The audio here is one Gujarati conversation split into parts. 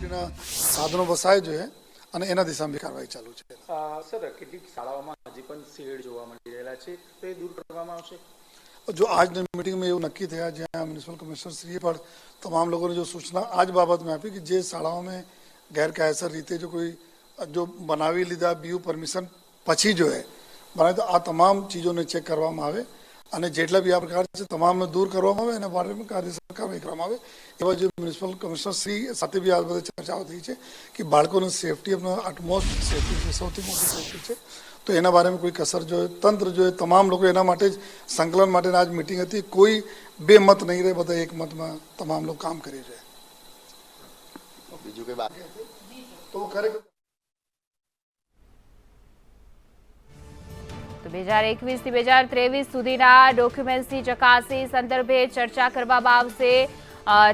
સેફટીના સાધનો વસાય જોઈએ અને એના દિશામાં કાર્યવાહી ચાલુ છે. સર કેટલીક શાળાઓમાં હજી પણ શેડ જોવા મળી રહેલા છે તો એ દૂર કરવામાં આવશે? જો આજની મિટિંગમાં એવું નક્કી થયા જ્યાં મ્યુનિસિપલ કમિશનરશ્રીએ પણ તમામ લોકોને જો સૂચના આજ બાબતમાં આપી કે જે શાળાઓમાં ગેરકાયદેસર રીતે જો કોઈ જો બનાવી લીધા બીયુ પરમિશન પછી જો હે બનાવે તો આ તમામ ચીજોને ચેક કરવામાં આવે. અને જેટલા બી આ પ્રકાર છે તમામને દૂર કરવામાં આવે અને બારેમાં કાર્ય કાર્યવાહી કરવામાં આવે. એવા જે મ્યુનિસિપલ કમિશનર શ્રી સાથે બી આ બધી ચર્ચાઓ થઈ છે કે બાળકોની સેફટી એમનો અટમોસ્ટ સેફટી છે સૌથી મોટી સેફટી છે. તો એના બારેમાં કોઈ કસર જોઈએ તંત્ર જોઈએ તમામ લોકો એના માટે જ સંકલન માટેની આજ મિટિંગ હતી. કોઈ બે મત નહીં રહે બધા એક મતમાં તમામ લોકો કામ કરી રહ્યા બીજું કઈ બાકી? તો ખરેખર બે હજાર એકવીસથી બે હજાર ત્રેવીસ સુધીના ડોક્યુમેન્ટ્સની ચકાસણી સંદર્ભે ચર્ચા કરવામાં આવશે.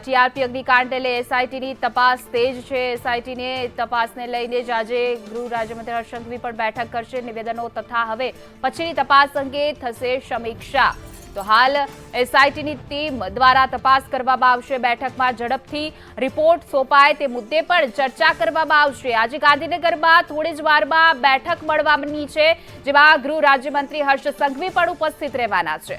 ટીઆરપી અગ્નિકાંડ એટલે એસઆઈટીની તપાસ તેજ છે. એસઆઈટીને તપાસને લઈને જ આજે ગૃહ રાજ્યમંત્રી હર્ષ પણ બેઠક કરશે. નિવેદનો તથા હવે પછીની તપાસ અંગે થશે સમીક્ષા. તો હાલ એસઆઈટીની ટીમ દ્વારા તપાસ કરવામાં આવશે. બેઠકમાં ઝડપથી રિપોર્ટ સોંપાય તે મુદ્દે પણ ચર્ચા કરવામાં આવશે. આજે ગાંધીનગરમાં થોડી જ વારમાં બેઠક મળવાની છે, જેમાં ગૃહ રાજ્યમંત્રી હર્ષ સંઘવી પણ ઉપસ્થિત રહેવાના છે.